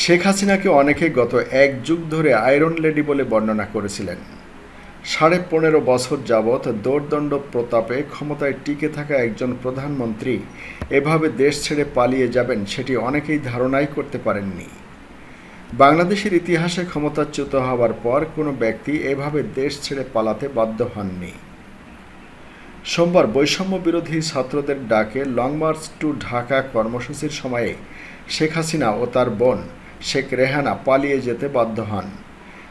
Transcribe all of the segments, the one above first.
শেখ হাসিনাকে অনেকে গত এক যুগ ধরে আয়রন লেডি বলে বর্ণনা করেছিলেন। সাড়ে পনেরো বছর যাবৎ দৌর্দণ্ড প্রতাপে ক্ষমতায় টিকে থাকা একজন প্রধানমন্ত্রী এভাবে দেশ ছেড়ে পালিয়ে যাবেন সেটি অনেকেই ধারণাই করতে পারেননি। বাংলাদেশের ইতিহাসে ক্ষমতাচ্যুত হওয়ার পর কোনো ব্যক্তি এভাবে দেশ ছেড়ে পালাতে বাধ্য হননি। সোমবার বৈষম্য বিরোধী ছাত্রদের ডাকে লং মার্চ টু ঢাকা কর্মসূচির সময়ে শেখ হাসিনা ও তার বোন শেখ রেহানা পালিয়ে যেতে বাধ্য হন।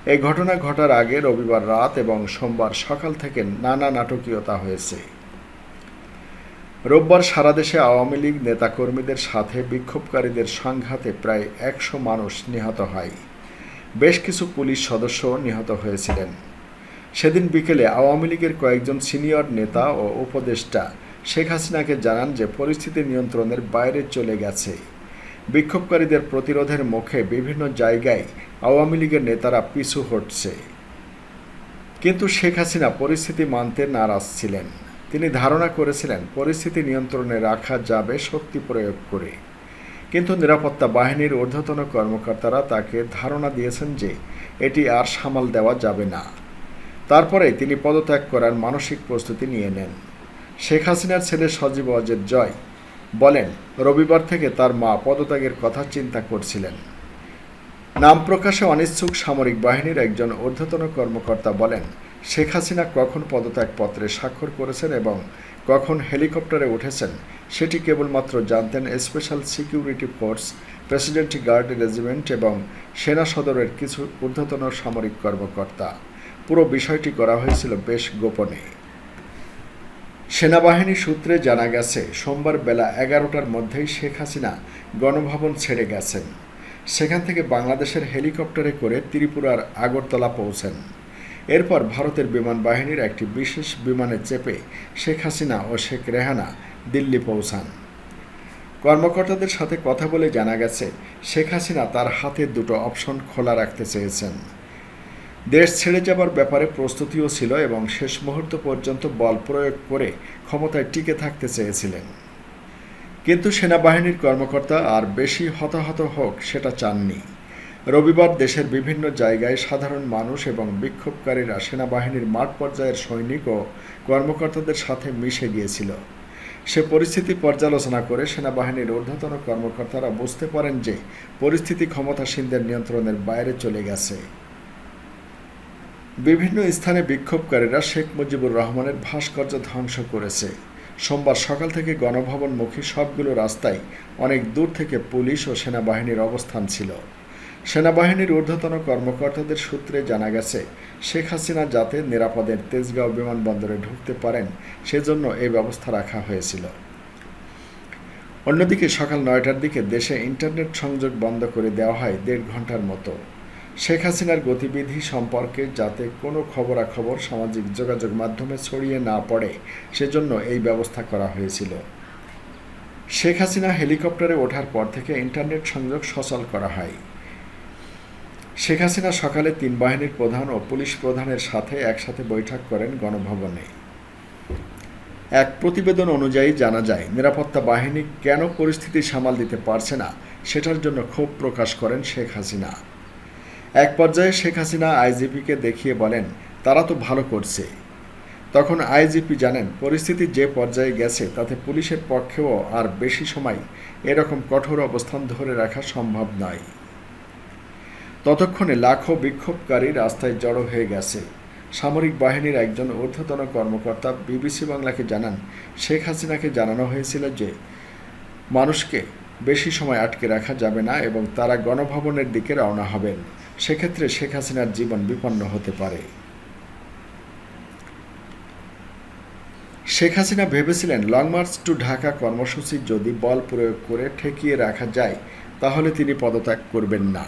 এই ঘটনা ঘটার আগে রবিবার রাত এবং সোমবার সকাল থেকে নানা নাটকীয়তা হয়েছে। রোববার সারা দেশে আওয়ামী লীগ নেতাকর্মীদের সাথে বিক্ষোভকারীদের সংঘাতে প্রায় একশো মানুষ নিহত হয়। বেশ কিছু পুলিশ সদস্য নিহত হয়েছিলেন। সেদিন বিকেলে আওয়ামী লীগের কয়েকজন সিনিয়র নেতা ও উপদেষ্টা শেখ হাসিনাকে জানান যে পরিস্থিতি নিয়ন্ত্রণের বাইরে চলে গেছে। বিক্ষোভকারীদের প্রতিরোধের মুখে বিভিন্ন জায়গায় আওয়ামী লীগের নেতারা পিছু হটছে। কিন্তু শেখ হাসিনা পরিস্থিতি মানতে নারাজ ছিলেন। তিনি ধারণা করেছিলেন পরিস্থিতি নিয়ন্ত্রণে রাখা যাবে শক্তি প্রয়োগ করে। কিন্তু নিরাপত্তা বাহিনীর ঊর্ধ্বতন কর্মকর্তারা তাকে ধারণা দিয়েছেন যে এটি আর সামাল দেওয়া যাবে না। তারপরে তিনি পদত্যাগ করার মানসিক প্রস্তুতি নিয়ে নেন। শেখ হাসিনার ছেলে সজীব অজের জয় বলেন, রবিবার থেকে তার মা পদত্যাগের কথা চিন্তা করছিলেন। নাম প্রকাশে অনিচ্ছুক সামরিক বাহিনীর একজন ঊর্ধ্বতন কর্মকর্তা বলেন, শেখ হাসিনা কখন পদত্যাগপত্রে স্বাক্ষর করেছেন এবং কখন হেলিকপ্টারে উঠেছেন, সেটি কেবলমাত্র জানতেন special security force, president guard regiment এবং সেনা সদরের কিছু ঊর্ধ্বতন সামরিক কর্মকর্তা। পুরো বিষয়টি করা হয়েছিল বেশ গোপনে। সেনাবাহিনী সূত্রে জানা গেছে, সোমবার বেলা এগারোটার মধ্যেই শেখ হাসিনা গণভবন ছেড়ে গেছেন। সেখান থেকে বাংলাদেশের হেলিকপ্টারে করে ত্রিপুরার আগরতলা পৌঁছেন। এরপর ভারতের বিমান বাহিনীর একটি বিশেষ বিমানে চেপে শেখ হাসিনা ও শেখ রেহানা দিল্লি পৌঁছান। কর্মকর্তাদের সাথে কথা বলে জানা গেছে, শেখ হাসিনা তার হাতে দুটো অপশন খোলা রাখতে চেয়েছেন। দেশ ছেড়ে যাবার ব্যাপারে প্রস্তুতিও ছিল এবং শেষ মুহূর্ত পর্যন্ত বল প্রয়োগ করে ক্ষমতায় টিকে থাকতে চেয়েছিলেন। কিন্তু সেনাবাহিনীর কর্মকর্তা আর বেশি হতাহত হোক সেটা চাননি। রবিবার দেশের বিভিন্ন জায়গায় সাধারণ মানুষ এবং বিক্ষোভকারীরা সেনাবাহিনীর মাঠ পর্যায়ের সৈনিক ও কর্মকর্তাদের সাথে মিশে গিয়েছিল। সে পরিস্থিতি পর্যালোচনা করে সেনাবাহিনীর ঊর্ধ্বতন কর্মকর্তারা বুঝতে পারেন যে পরিস্থিতি ক্ষমতাসীনদের নিয়ন্ত্রণের বাইরে চলে গেছে। বিভিন্ন স্থানে বিক্ষোভকারীরা শেখ মুজিবুর রহমানের ভাস্কর্য ধ্বংস করেছে। সোমবার সকাল থেকে গণভবনমুখী সবগুলো রাস্তায় অনেক দূর থেকে পুলিশ ও সেনাবাহিনীর অবস্থান ছিল। সেনাবাহিনীর ঊর্ধ্বতন কর্মকর্তাদের সূত্রে জানা গেছে, শেখ হাসিনা যাতে নিরাপদে তেজগাঁও বিমানবন্দরে ঢুকতে পারেন, সেজন্য এই ব্যবস্থা রাখা হয়েছিল। অন্যদিকে সকাল নয়টার দিকে দেশে ইন্টারনেট সংযোগ বন্ধ করে দেওয়া হয় দেড় ঘণ্টার মতো। শেখ হাসিনার গতিবিধি সম্পর্কে যাতে কোনো খবরাখবর সামাজিক যোগাযোগ মাধ্যমে ছড়িয়ে না পড়ে, সেজন্য এই ব্যবস্থা করা হয়েছিল। শেখ হাসিনা হেলিকপ্টারে ওঠার পর থেকে ইন্টারনেট সংযোগ সচল করা হয়। শেখ হাসিনা সকালে তিন বাহিনীর প্রধান ও পুলিশ প্রধানের সাথে একসাথে বৈঠক করেন গণভবনে। এক প্রতিবেদন অনুযায়ী জানা যায়, নিরাপত্তা বাহিনী কেন পরিস্থিতি সামাল দিতে পারছে না, সেটার জন্য ক্ষোভ প্রকাশ করেন শেখ হাসিনা। এক পর্যায়ে শেখ হাসিনা আইজিপিকে দেখিয়ে বলেন, তারা তো ভালো করছে। তখন আইজিপি জানেন, পরিস্থিতি যে পর্যায়ে গেছে, তাতে পুলিশের পক্ষেও আর বেশি সময় এরকম কঠোর অবস্থান ধরে রাখা সম্ভব নয়। ততক্ষণে লাখো বিক্ষোভকারী রাস্তায় জড়ো হয়ে গেছে। সামরিক বাহিনীর একজন ঊর্ধ্বতন কর্মকর্তা বিবিসি বাংলাকে জানান, শেখ হাসিনাকে জানানো হয়েছিল যে মানুষকে বেশি সময় আটকে রাখা যাবে না এবং তারা গণভবনের দিকে রওনা হবেন। সেক্ষেত্রে শেখ হাসিনার জীবন বিপন্ন হতে পারে। শেখ হাসিনা ভেবেছিলেন, লং মার্চ টু ঢাকা কর্মসূচি যদি বল প্রয়োগ করে ঠেকিয়ে রাখা যায়, তাহলে তিনি পদত্যাগ করবেন না।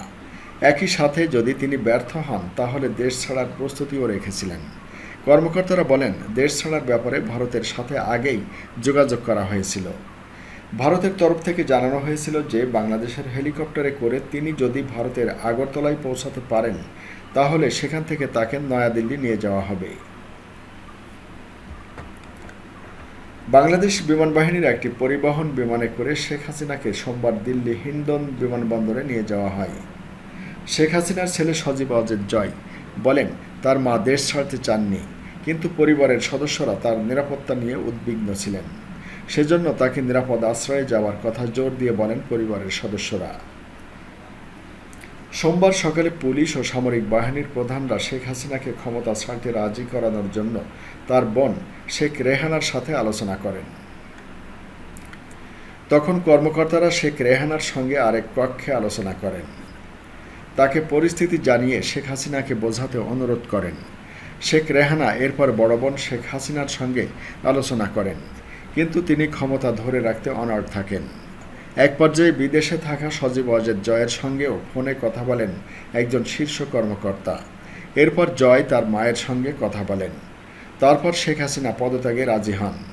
একই সাথে যদি তিনি ব্যর্থ হন, তাহলে দেশ ছাড়ার প্রস্তুতিও রেখেছিলেন। কর্মকর্তারা বলেন, দেশ ছাড়ার ব্যাপারে ভারতের সাথে আগেই যোগাযোগ করা হয়েছিল। ভারতের তরফ থেকে জানানো হয়েছিল যে, বাংলাদেশের হেলিকপ্টারে করে তিনি যদি ভারতের আগরতলায় পৌঁছাতে পারেন, তাহলে সেখান থেকে তাকে নয়াদিল্লি নিয়ে যাওয়া হবে। বাংলাদেশ বিমান বাহিনীর একটি পরিবহন বিমানে করে শেখ হাসিনাকে সোমবার দিল্লি হিন্ডন বিমানবন্দরে নিয়ে যাওয়া হয়। শেখ হাসিনার ছেলে সজীব অজিত জয় বলেন, তার মা দেশ ছাড়তে চাননি, কিন্তু পরিবারের সদস্যরা তার নিরাপত্তা নিয়ে উদ্বিগ্ন ছিলেন। সেজন্য তাকে নিরাপদ আশ্রয়ে যাওয়ার কথা জোর দিয়ে বলেন পরিবারের সদস্যরা। সোমবার সকালে পুলিশ ও সামরিক বাহিনীর প্রধানরা শেখ হাসিনাকে ক্ষমতা ছাড়তে রাজি করানোর জন্য তার বোন শেখ রেহানার সাথে আলোচনা করেন। তখন কর্মকর্তারা শেখ রেহানার সঙ্গে আরেক কক্ষে আলোচনা করেন। তাকে পরিস্থিতি জানিয়ে শেখ হাসিনাকে বোঝাতে অনুরোধ করেন। শেখ রেহানা এরপর বড় বোন শেখ হাসিনার সঙ্গে আলোচনা করেন। কিন্তু তিনি ক্ষমতা ধরে রাখতে অনড় থাকেন। এক পর্যায়ে বিদেশে থাকা সজীব অজেদ জয়ের সঙ্গেও ফোনে কথা বলেন একজন শীর্ষ কর্মকর্তা। এরপর জয় তার মায়ের সঙ্গে কথা বলেন। তারপর শেখ হাসিনা পদত্যাগে রাজি হন।